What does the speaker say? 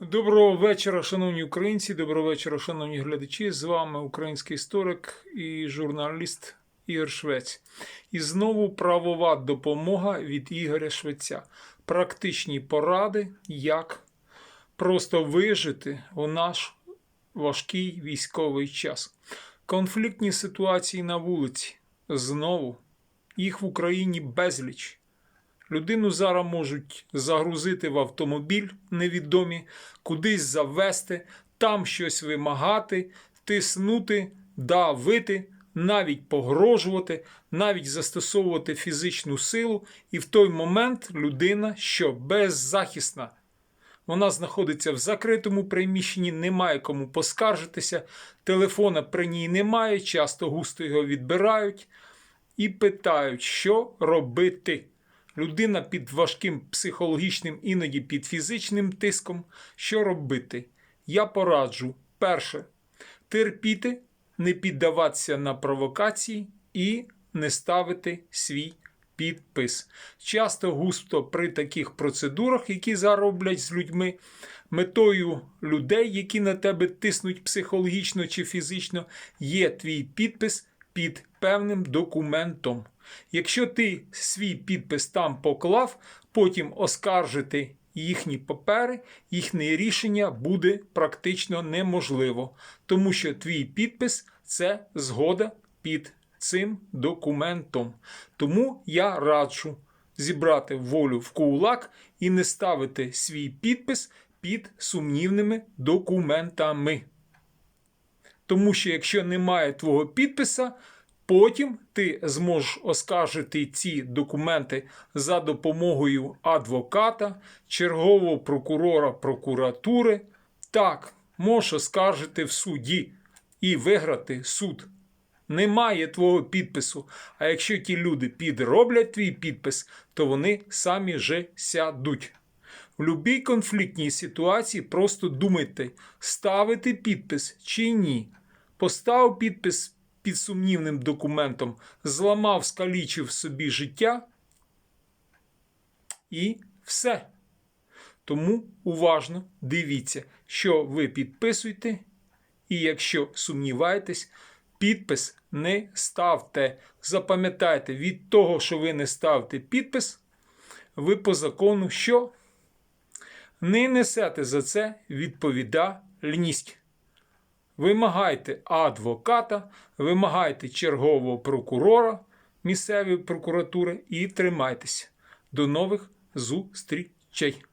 Доброго вечора, шановні українці, доброго вечора, шановні глядачі. З вами український історик і журналіст Ігор Швець. І знову правова допомога від Ігоря Швеця. Практичні поради, як просто вижити у наш важкий військовий час. Конфліктні ситуації на вулиці. Знову їх в Україні безліч. Людину зараз можуть загрузити в автомобіль невідомі, кудись завести, там щось вимагати, тиснути, давити, навіть погрожувати, навіть застосовувати фізичну силу. І в той момент людина, що беззахисна. Вона знаходиться в закритому приміщенні, немає кому поскаржитися, телефона при ній немає, часто густо його відбирають і питають, що робити. Людина під важким психологічним, іноді під фізичним тиском. Що робити? Я пораджу перше терпіти, не піддаватися на провокації і не ставити свій підпис. Часто густо при таких процедурах, які зароблять з людьми, метою людей, які на тебе тиснуть психологічно чи фізично, є твій підпис під певним документом. Якщо ти свій підпис там поклав, потім оскаржити їхні папери, їхнє рішення буде практично неможливо, тому що твій підпис це згода під цим документом. Тому я раджу зібрати волю в кулак і не ставити свій підпис під сумнівними документами. Тому що якщо немає твого підписа, потім ти зможеш оскаржити ці документи за допомогою адвоката, чергового прокурора прокуратури. Так, можеш оскаржити в суді і виграти суд. Немає твого підпису. А якщо ті люди підроблять твій підпис, то вони самі же сядуть. В будь-якій конфліктній ситуації просто думайте, ставити підпис чи ні. Поставив підпис під сумнівним документом, зламав, скалічив собі життя і все. Тому уважно дивіться, що ви підписуєте, і якщо сумніваєтесь, підпис не ставте. Запам'ятайте, від того, що ви не ставите підпис, ви по закону що? Не несете за це відповідальність. Вимагайте адвоката, вимагайте чергового прокурора місцевої прокуратури і тримайтеся. До нових зустрічей!